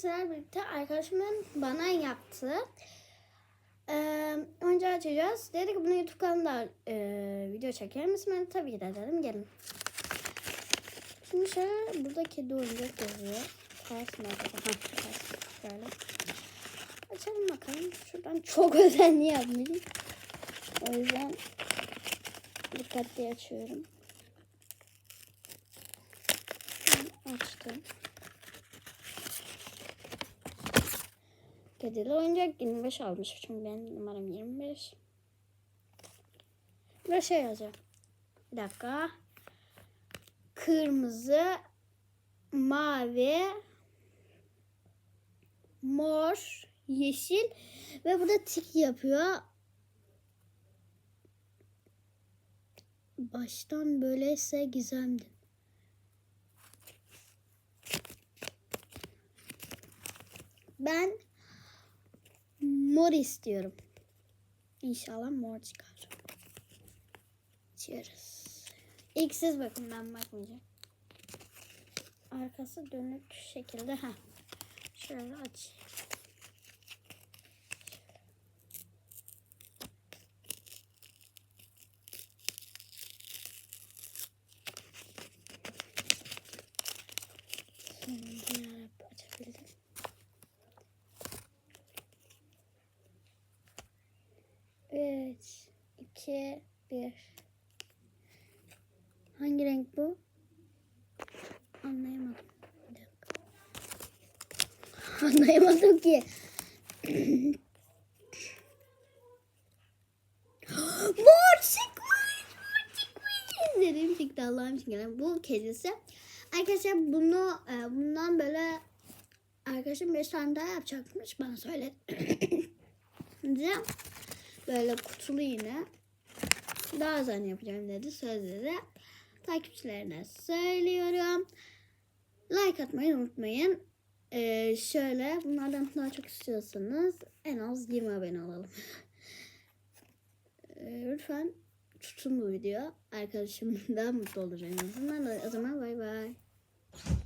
sizlerle birlikte arkadaşımın bana yaptığı ee, oyuncağı açacağız. Dedi ki bunu YouTube kanalında ee, video çeker misin? Ben tabii de dedim gelin. Şimdi şöyle burada kedi oyuncak yazıyor. Ters mi acaba? Ha, ters. Böyle. Açalım bakalım. Şuradan çok özenli yapmışım. O yüzden dikkatli açıyorum. Açtım. Kedili oyuncak 25 almış. Çünkü benim numaram 25. Ve şey yazıyor. Bir dakika. Kırmızı, mavi, mor, yeşil ve burada tik yapıyor. Baştan böyleyse gizemdi. Ben mor istiyorum. İnşallah mor çıkar. Açıyoruz. İlk siz bakın ben bakmayacağım. Arkası dönük şekilde. ha. Şöyle aç. Şimdi 2, 1. Hangi renk bu? Anlayamadım. Anlayamadım ki. mor çıkmış. Mor çıkmış. Üzerim çıktı Allah'ım. Bu kedisi. Arkadaşlar bunu e, bundan böyle arkadaşım bir tane daha yapacakmış. Bana söyledi. böyle kutulu yine. Daha az yapacağım dedi. Söz dedi. Takipçilerine söylüyorum. Like atmayı unutmayın. Ee, şöyle bunlardan daha çok istiyorsanız en az 20 abone olalım. Ee, lütfen tutun bu video. Arkadaşım daha mutlu azından. O zaman bay bay.